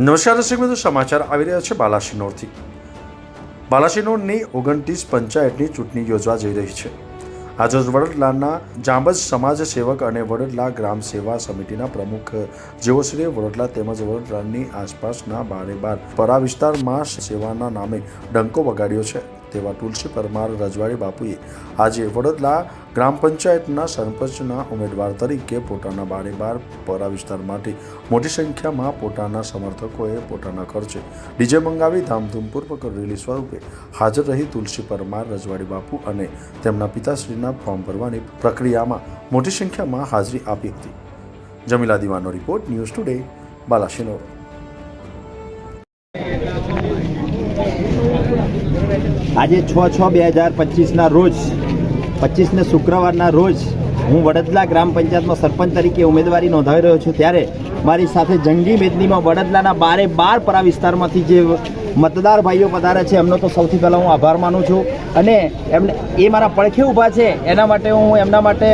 નમસ્કાર દર્શક મિત્રો, સમાચાર આવી રહ્યા છે બાલાસિનોરથી. બાલાસિનોરની ઓગણત્રીસ પંચાયતની ચૂંટણી યોજવા જઈ રહી છે. આજે વડોદરાના જાંબજ સમાજ સેવક અને વડોદરા ગ્રામ સેવા સમિતિના પ્રમુખ જેઓ શ્રી વડોદરા તેમજ વડોદરાની આસપાસના બારે બાર પરા વિસ્તારમાં સેવાના નામે ડંકો વગાડ્યો છે. તેવા તુલસી પરમાર રજવાડી બાપુએ આજે વડોદરા ગ્રામ પંચાયતના સરપંચના ઉમેદવાર તરીકે પોતાના બારે બાર પરા માટે મોટી સંખ્યામાં પોતાના સમર્થકોએ પોતાના ખર્ચે ડીજે મંગાવી ધામધૂમપૂર્વક રેલી સ્વરૂપે હાજર રહી તુલસી પરમાર રજવાડી બાપુ અને તેમના પિતાશ્રીના ફોર્મ ભરવાની પ્રક્રિયામાં મોટી સંખ્યામાં હાજરી આપી હતી. જમીલા દીવાનો રિપોર્ટ, ન્યૂઝ ટુડે બાલાશિનોર આજે છ છ બે હજાર પચીસના રોજ, પચીસને શુક્રવારના રોજ હું વડદલા ગ્રામ પંચાયતમાં સરપંચ તરીકે ઉમેદવારી નોંધાવી રહ્યો છું. ત્યારે મારી સાથે જંગી મેદનીમાં વડદલાના બારે બાર પરા વિસ્તારમાંથી જે મતદાર ભાઈઓ પધારે છે, એમનો તો સૌથી પહેલાં હું આભાર માનું છું. અને એમને, એ મારા પડખે ઊભા છે, એના માટે હું એમના માટે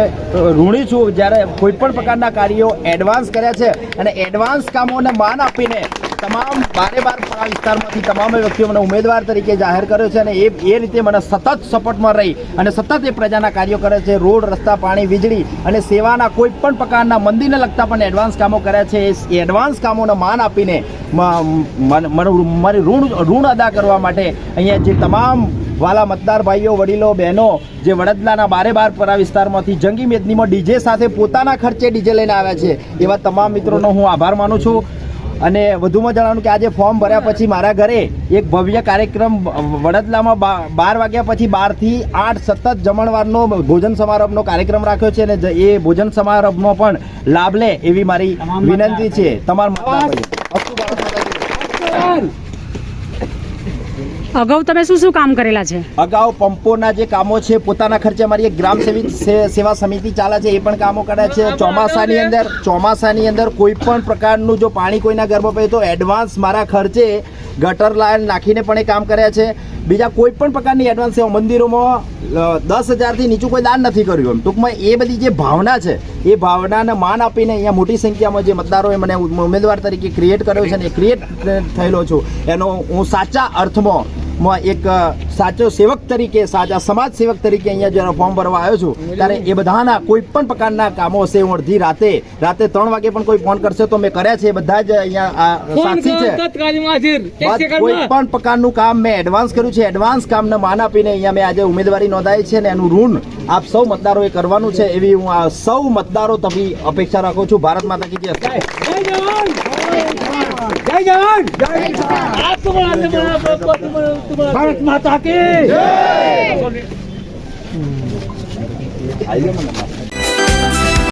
ઋણી છું. જ્યારે કોઈ પણ પ્રકારના કાર્યો એડવાન્સ કર્યા છે અને એડવાન્સ કામોને માન આપીને તમામ બારે બાર પરા વિસ્તારમાંથી તમામ વ્યક્તિઓ મને ઉમેદવાર તરીકે જાહેર કર્યો છે અને એ એ રીતે મને સતત સપોર્ટમાં રહી અને સતત એ પ્રજાના કાર્યો કરે છે. રોડ, રસ્તા, પાણી, વીજળી અને સેવાના કોઈ પણ પ્રકારના મંદિરને લગતા પણ એડવાન્સ કામો કર્યા છે. એ એડવાન્સ કામોને માન આપીને મારી ઋણ ઋણ અદા કરવા માટે અહીંયા જે તમામ વાલા મતદાર ભાઈઓ, વડીલો, બહેનો, જે વડદલાના બારે બાર પરા વિસ્તારમાંથી જંગી મેદનીમાં ડીજે સાથે પોતાના ખર્ચે ડીજે લઈને આવ્યા છે. એવા તમામ મિત્રોનો હું આભાર માનું છું. અને વધુમાં જણાવવાનું કે આજે ફોર્મ ભર્યા પછી મારા ઘરે એક ભવ્ય કાર્યક્રમ વડદલામાં બાર વાગ્યા પછી બારથી આઠ સતત જમણવારનો ભોજન સમારંભનો કાર્યક્રમ રાખ્યો છે અને એ ભોજન સમારંભનો પણ લાભ લે એવી મારી વિનંતી છે. તમારા મતદાર ભાઈઓ. અસ્તુ ભારત માતા કી જય. અગાઉ તમે શું શું કામ કરેલા છે? અગાઉ પંપોના જે કામો છે, પોતાના ખર્ચે મારી એક ગ્રામ સેવિક સેવા સમિતિ ચાલે છે, એ પણ કામો કર્યા છે. ચોમાસાની અંદર ચોમાસાની અંદર કોઈ પણ પ્રકારનું જો પાણી કોઈના ઘરમાં પડે તો એડવાન્સ મારા ખર્ચે ગટર લાઈન નાખીને પણ એ કામ કર્યા છે. બીજા કોઈ પણ પ્રકારની એડવાન્સ સેવા મંદિરોમાં દસ હજારથી નીચું કોઈ દાન નથી કર્યું એમ. ટૂંકમાં એ બધી જે ભાવના છે, એ ભાવનાને માન આપીને અહીંયા મોટી સંખ્યામાં જે મતદારોએ મને ઉમેદવાર તરીકે ક્રિએટ કર્યો છે અને ક્રિએટ થયેલો છું. એનો હું સાચા અર્થમાં માં એક સાચો સેવક તરીકે સાચા સમાજ સેવક તરીકે અહીંયા જ્યારે ફોર્મ ભરવા આવ્યો છું. ત્યારે એ બધાના કોઈ પણ પ્રકારના કામો હશે હું અડધી રાતે રાતે ત્રણ વાગે પણ કોઈ ફોન કરશે તો મેં કર્યા છે બધા જ અહીંયા સાક્ષી છે. કોઈ પણ પ્રકારનું કામ મેં એડવાન્સ કર્યું છે એડવાન્સ કામને માન આપીને અહીંયા મેં આજે ઉમેદવારી નોંધાવી છે ને એનું ઋણ આપ સૌ મતદારોએ કરવાનું છે એવી હું આ સૌ મતદારો તમી અપેક્ષા રાખું છું. ભારત માતા કી જય. જય જવાન! જય જવાન! જય તો तुम्हाला तुम्हाला तुम्हाला तुम्हाला भारत माता की